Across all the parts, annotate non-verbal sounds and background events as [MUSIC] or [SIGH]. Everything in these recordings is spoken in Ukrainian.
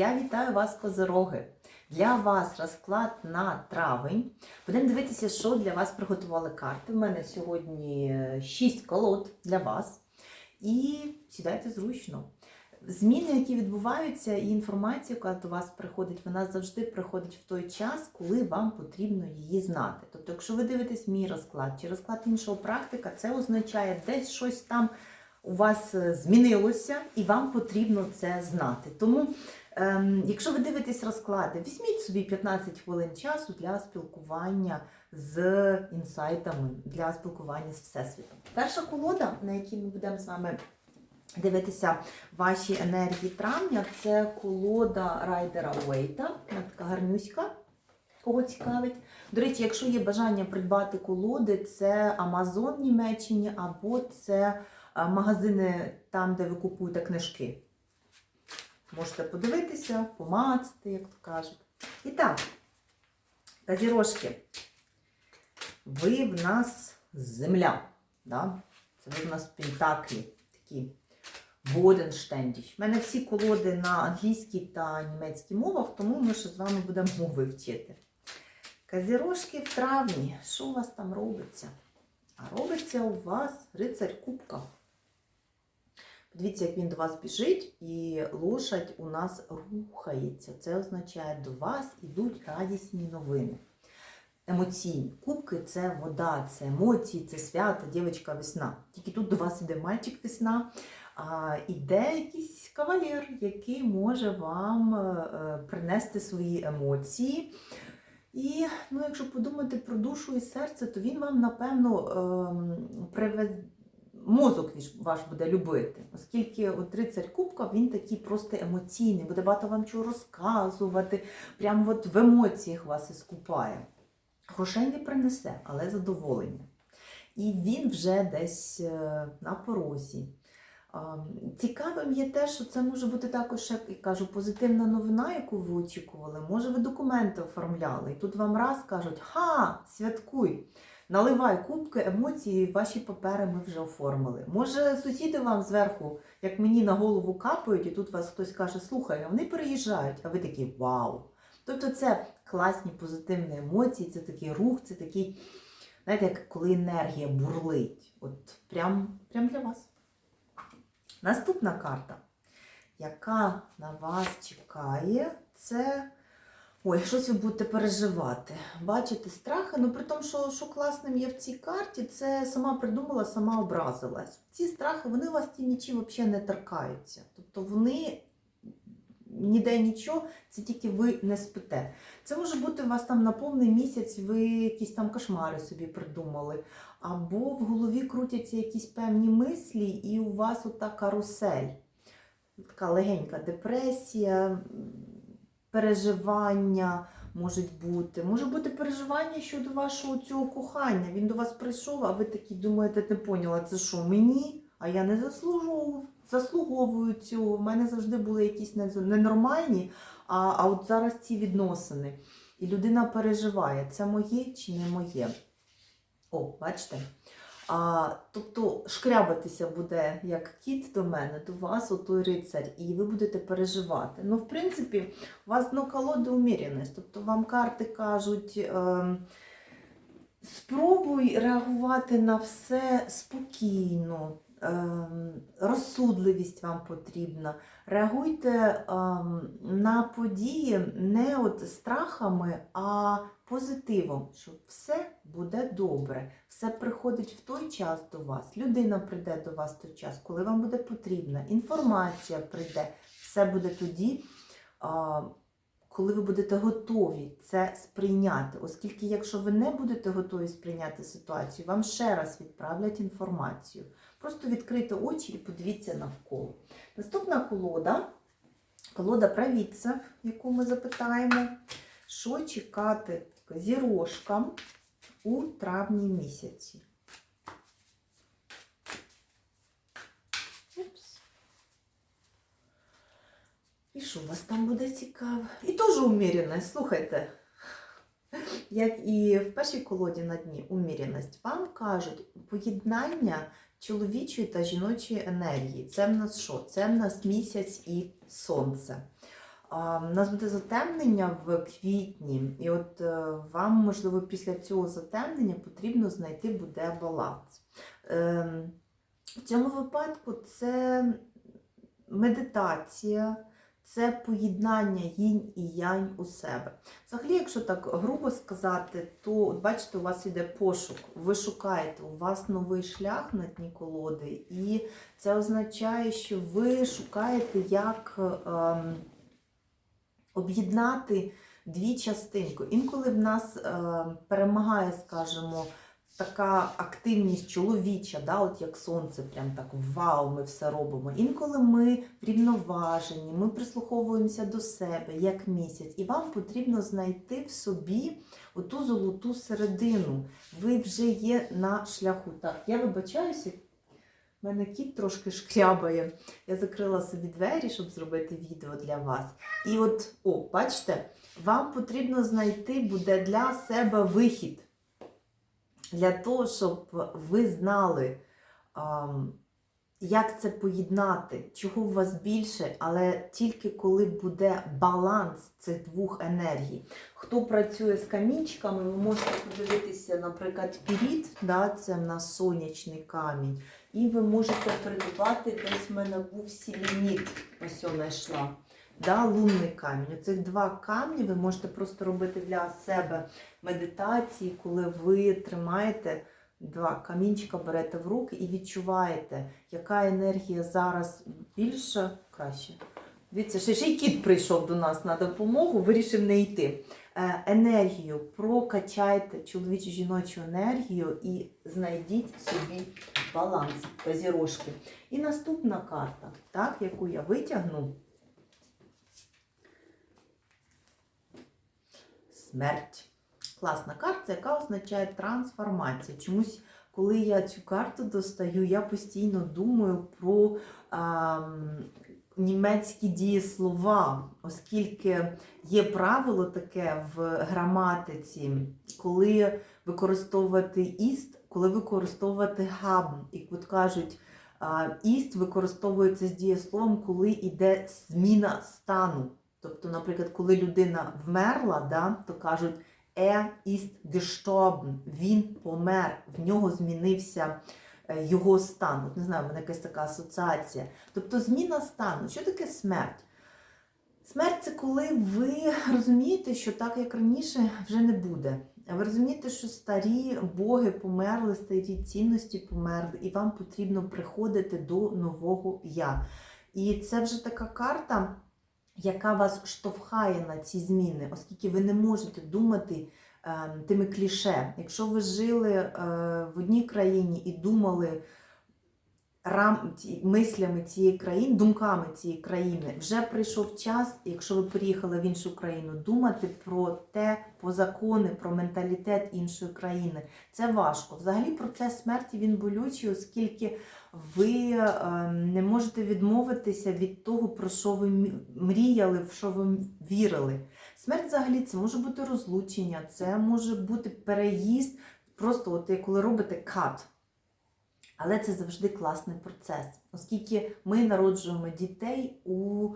Я вітаю вас, козороги! Для вас розклад на травень. Будемо дивитися, що для вас приготували карти. У мене сьогодні 6 колод для вас. І сідайте зручно. Зміни, які відбуваються, і інформація, яка до вас приходить, вона завжди приходить в той час, коли вам потрібно її знати. Тобто, якщо ви дивитесь мій розклад чи розклад іншого практика, це означає десь щось там у вас е, змінилося, і вам потрібно це знати. Тому, якщо ви дивитесь розклади, візьміть собі 15 хвилин часу для спілкування з інсайтами, для спілкування з Всесвітом. Перша колода, на якій ми будемо з вами дивитися ваші енергії травня, це колода Райдера Уейта. Вона така гарнюська. Кого цікавить. До речі, якщо є бажання придбати колоди, це Amazon Німеччині або це магазини там, де ви купуєте книжки. Можете подивитися, помацати, як то кажуть. І так, казірожки, ви в нас земля. Да? Це ви в нас пентаклі, такі Боденштендіч. У мене всі колоди на англійській та німецькій мовах, тому ми ще з вами будемо мови вчити. Казірожки в травні. Що у вас там робиться? А робиться у вас рицарь кубка. Подивіться, як він до вас біжить, і лошадь у нас рухається. Це означає, до вас йдуть радісні новини. Емоційні. Кубки це вода, це емоції, це свято, дівчинка весна. Тільки тут до вас іде мальчик весна, а іде якийсь кавалер, який може вам е, принести свої емоції. І ну, якщо подумати про душу і серце, то він вам, напевно, ем. Мозок ваш буде любити. Оскільки от рицарь Кубка, він такий просто емоційний, буде багато вам чого розказувати, прямо от в емоціях вас іскупає. Грошей не принесе, але задоволення. І він вже десь е, на порозі. Цікавим є те, що це може бути також, як кажу, позитивна новина, яку ви очікували. Може, ви документи оформляли, і тут вам раз кажуть: ха, святкуй! Наливай кубки, емоції, ваші папери ми вже оформили. Може, сусіди вам зверху, як мені на голову капають, і тут вас хтось каже, слухай, а вони переїжджають, а ви такі вау. Тобто це класні позитивні емоції, це такий рух, це такий, знаєте, як коли енергія бурлить. От прям, прям для вас. Наступна карта, яка на вас чекає, це. Ой, щось ви будете переживати. Бачите страхи, ну при тому, що, що класним є в цій карті, це сама придумала, сама образилась. Ці страхи, вони у вас ті нічі взагалі не торкаються. Тобто вони ніде нічого, це тільки ви не спите. Це може бути у вас там на повний місяць, ви якісь там кошмари собі придумали. Або в голові крутяться якісь певні мислі, і у вас ота карусель. Така легенька депресія, переживання можуть бути. Може бути переживання щодо вашого цього кохання. Він до вас прийшов, а ви такі думаєте, не поняла, це що, мені? А я не заслужовую, заслуговую цього. У мене завжди були якісь ненормальні, а, а от зараз ці відносини. І людина переживає, це моє чи не моє. О, бачите? А, тобто шкрябатися буде як кіт до мене, до вас, отой рицар, і ви будете переживати. Ну, в принципі, у вас дно колоди уміряність. Тобто вам карти кажуть, е, спробуй реагувати на все спокійно, розсудливість вам потрібна. Реагуйте ем, на події не от страхами, а позитивом, що все буде добре, все приходить в той час до вас. Людина прийде до вас в той час, коли вам буде потрібна, інформація прийде, все буде тоді. Коли ви будете готові це сприйняти, оскільки, якщо ви не будете готові сприйняти ситуацію, вам ще раз відправлять інформацію. Просто відкрийте очі і подивіться навколо. Наступна колода колода правіця, яку ми запитаємо, що чекати зірошкам у травні місяці. І що вас там буде цікаво? І теж уміряність, слухайте. Як і в першій колоді на дні уміряність, вам кажуть поєднання чоловічої та жіночої енергії. Це в нас що? Це в нас місяць і сонце. У нас буде затемнення в квітні, і от е, вам, можливо, після цього затемнення потрібно знайти буде баланс. Ем, В цьому випадку це медитація, це поєднання їнь і янь у себе. Взагалі, якщо так грубо сказати, то от бачите, у вас іде пошук. Ви шукаєте, у вас новий шлях на дні колоди, і це означає, що ви шукаєте, як ем, об'єднати дві частинки. Інколи в нас е, перемагає, скажімо, така активність чоловіча, да, от як сонце, прям так вау, ми все робимо. Інколи ми врівноважені, ми прислуховуємося до себе як місяць, і вам потрібно знайти в собі оту золоту середину. Ви вже є на шляху. Так, я вибачаюся. У мене кіт трошки шкрябає. Я закрила собі двері, щоб зробити відео для вас. І от, о, бачите, вам потрібно знайти буде для себе вихід. Для того, щоб ви знали, як це поєднати, чого у вас більше, але тільки коли буде баланс цих двох енергій. Хто працює з камінчиками, ви можете подивитися, наприклад, піріт, да, це в нас сонячний камінь. І ви можете придбати, десь в мене був сіленіт, ось я знайшла. Да, лунний камінь. Оцих два камні ви можете просто робити для себе медитації, коли ви тримаєте два камінчика, берете в руки і відчуваєте, яка енергія зараз більша, краще. Дивіться, ще й кіт прийшов до нас на допомогу, вирішив не йти. Е, енергію прокачайте чоловічу жіночу енергію і знайдіть собі баланс зірошки. І наступна карта, так, яку я витягну. Смерть. Класна карта, яка означає трансформацію. Чомусь, коли я цю карту достаю, я постійно думаю про а, німецькі дієслова, оскільки є правило таке в граматиці, коли використовувати іст, коли використовувати haben. І от кажуть, а, іст використовується з дієсловом, коли йде зміна стану. Тобто, наприклад, коли людина вмерла, да, то кажуть er ist gestorben, він помер, в нього змінився е, його стан. От не знаю, в мене якась така асоціація. Тобто зміна стану. Що таке смерть? Смерть це коли ви розумієте, що так, як раніше, вже не буде. Ви розумієте, що старі боги померли, старі цінності померли, і вам потрібно приходити до нового я. І це вже така карта яка вас штовхає на ці зміни, оскільки ви не можете думати е, тими кліше. Якщо ви жили е, в одній країні і думали рам, мислями цієї країни, думками цієї країни, вже прийшов час, якщо ви приїхали в іншу країну, думати про те, по закони, про менталітет іншої країни. Це важко. Взагалі процес смерті він болючий, оскільки ви е, не можете відмовитися від того, про що ви мріяли, в що ви вірили. Смерть взагалі це може бути розлучення, це може бути переїзд, просто от коли робите кат. Але це завжди класний процес, оскільки ми народжуємо дітей у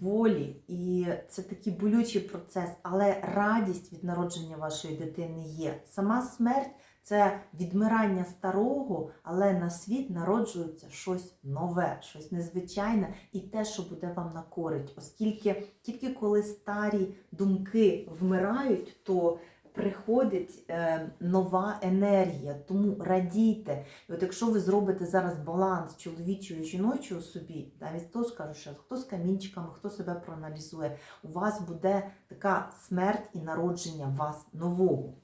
болі, і це такий болючий процес, але радість від народження вашої дитини є. Сама смерть це відмирання старого, але на світ народжується щось нове, щось незвичайне і те, що буде вам на користь. Оскільки тільки коли старі думки вмирають, то приходить е, нова енергія. Тому радійте. І от якщо ви зробите зараз баланс чоловічого і жіночого собі, навіть то скажу, що хто з камінчиками, хто себе проаналізує, у вас буде така смерть і народження вас нового.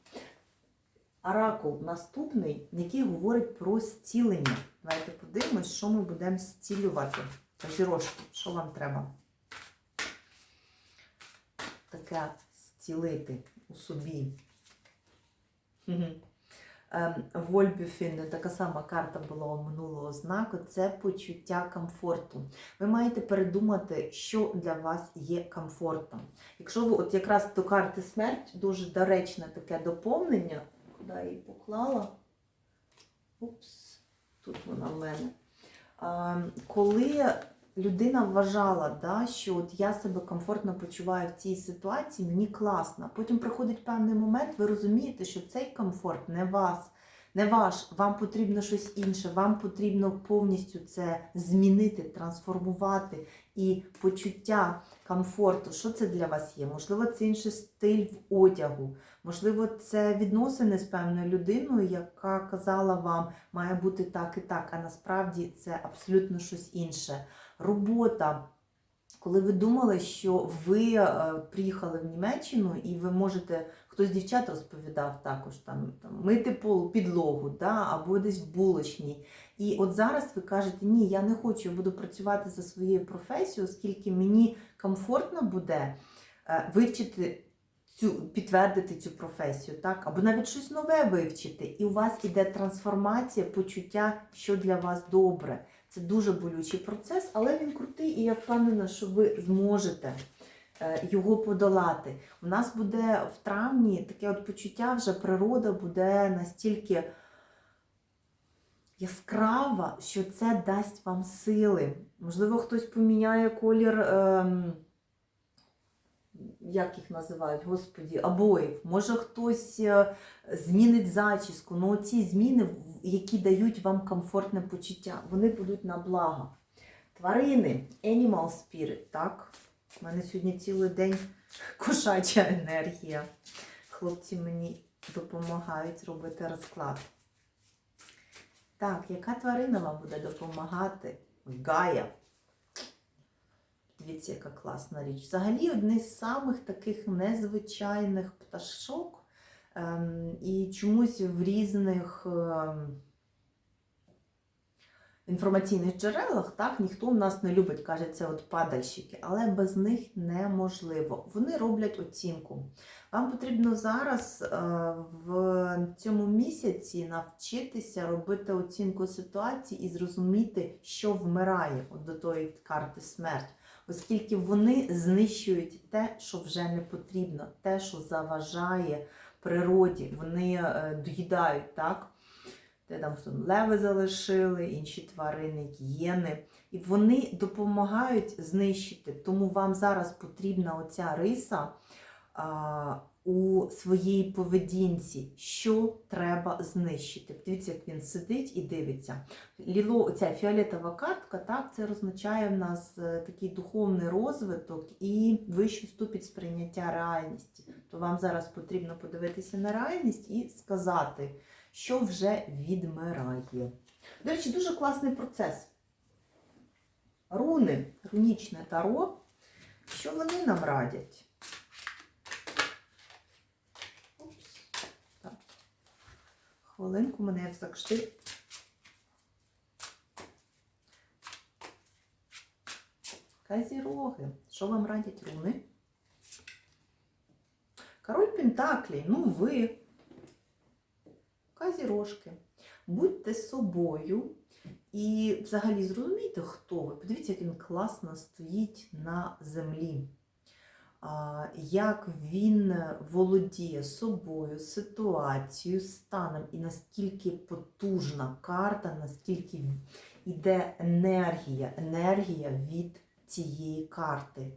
Оракул наступний, який говорить про зцілення. Давайте подивимось, що ми будемо зцілювати. Зірошки, що вам треба? Таке зцілити у собі. Мгм. Ем, така сама карта була у минулого знаку, це почуття комфорту. Ви маєте передумати, що для вас є комфортом. Якщо ви от якраз до карти смерть, дуже доречне таке доповнення, куди я її поклала. Упс, тут вона в мене. Коли людина вважала, да, що от я себе комфортно почуваю в цій ситуації, мені класно. Потім приходить певний момент, ви розумієте, що цей комфорт не вас, не ваш, вам потрібно щось інше, вам потрібно повністю це змінити, трансформувати і почуття комфорту. Що це для вас є? Можливо, це інший стиль в одягу, можливо, це відносини з певною людиною, яка казала вам, має бути так і так, а насправді це абсолютно щось інше. Робота. Коли ви думали, що ви е, приїхали в Німеччину і ви можете, хтось з дівчат розповідав також там, там мити пол, підлогу, да, або десь в булочній. І от зараз ви кажете, ні, я не хочу, я буду працювати за своєю професією, оскільки мені комфортно буде е, вивчити цю, підтвердити цю професію, так? або навіть щось нове вивчити. І у вас іде трансформація, почуття, що для вас добре. Це дуже болючий процес, але він крутий, і я впевнена, що ви зможете е, його подолати. У нас буде в травні таке от почуття, вже природа буде настільки яскрава, що це дасть вам сили. Можливо, хтось поміняє колір. Ем, як їх називають, господі, обоїв. Може хтось е, змінить зачіску. Ну ці зміни, які дають вам комфортне почуття, вони будуть на благо. Тварини, animal spirit, так? У мене сьогодні цілий день [LAUGHS] кошача енергія. Хлопці мені допомагають робити розклад. Так, яка тварина вам буде допомагати? Гая. Дивіться, яка класна річ. Взагалі, одне з самих таких незвичайних пташок. Ем, і чомусь в різних ем, інформаційних джерелах так, ніхто в нас не любить, каже, це от падальщики, але без них неможливо. Вони роблять оцінку. Вам потрібно зараз е, в цьому місяці навчитися робити оцінку ситуації і зрозуміти, що вмирає от до тої карти смерть оскільки вони знищують те, що вже не потрібно, те, що заважає природі. Вони е, доїдають, так? Де там леви залишили, інші тварини, гієни. І вони допомагають знищити. Тому вам зараз потрібна оця риса у своїй поведінці, що треба знищити. Дивіться, як він сидить і дивиться. Ліло, оця фіолетова картка, так, це означає в нас е, такий духовний розвиток і вищий ступінь сприйняття реальності. То вам зараз потрібно подивитися на реальність і сказати, що вже відмирає. До речі, дуже класний процес. Руни, рунічне таро, що вони нам радять? Упс. Так. Хвилинку мене як завжди Казіроги. Що вам радять руни? Король Пентаклей, ну ви. Казірожки. Будьте собою і взагалі зрозумійте, хто ви. Подивіться, як він класно стоїть на землі. Як він володіє собою, ситуацією, станом, і наскільки потужна карта, наскільки йде енергія, енергія від цієї карти.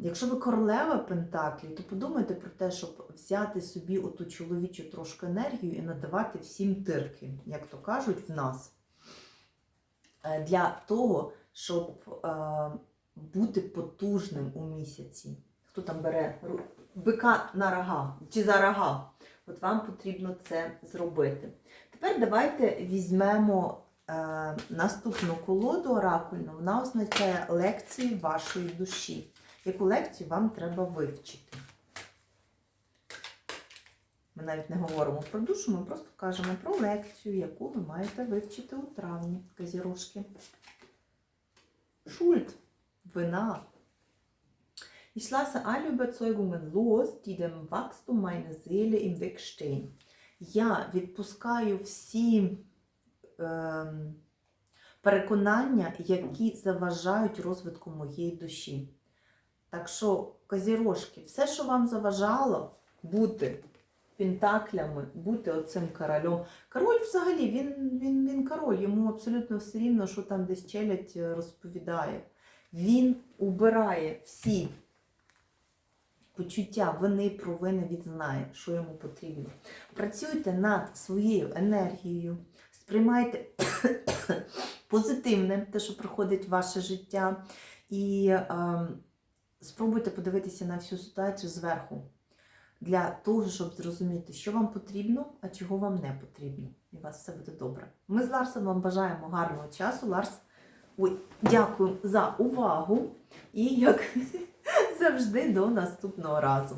Якщо ви королева Пентаклі, то подумайте про те, щоб взяти собі оту чоловічу трошки енергію і надавати всім тирки, як то кажуть, в нас. Е, Для того, щоб е, бути потужним у місяці. Хто там бере бика на рога чи за рога? От вам потрібно це зробити. Тепер давайте візьмемо е, наступну колоду оракульну. Вона означає лекції вашої душі. Яку лекцію вам треба вивчити? Ми навіть не говоримо про душу, ми просто кажемо про лекцію, яку ви маєте вивчити у травні, казірушки. Schuld, Вина. Ich lasse alle Überzeugungen los, die dem Wachstum meiner Seele im Weg stehen. Я відпускаю всі ем, переконання, які заважають розвитку моєї душі. Так що, козірожки, все, що вам заважало бути пентаклями, бути оцим королем. Король взагалі, він, він, він король, йому абсолютно все рівно, що там десь челядь е, розповідає. Він убирає всі почуття вини, провини, він знає, що йому потрібно. Працюйте над своєю енергією, сприймайте [COUGHS] позитивне, те, що приходить в ваше життя, і е, спробуйте подивитися на всю ситуацію зверху для того, щоб зрозуміти, що вам потрібно, а чого вам не потрібно. І у вас все буде добре. Ми з Ларсом вам бажаємо гарного часу. Ларс, ой, дякую за увагу і як [LAUGHS] завжди до наступного разу.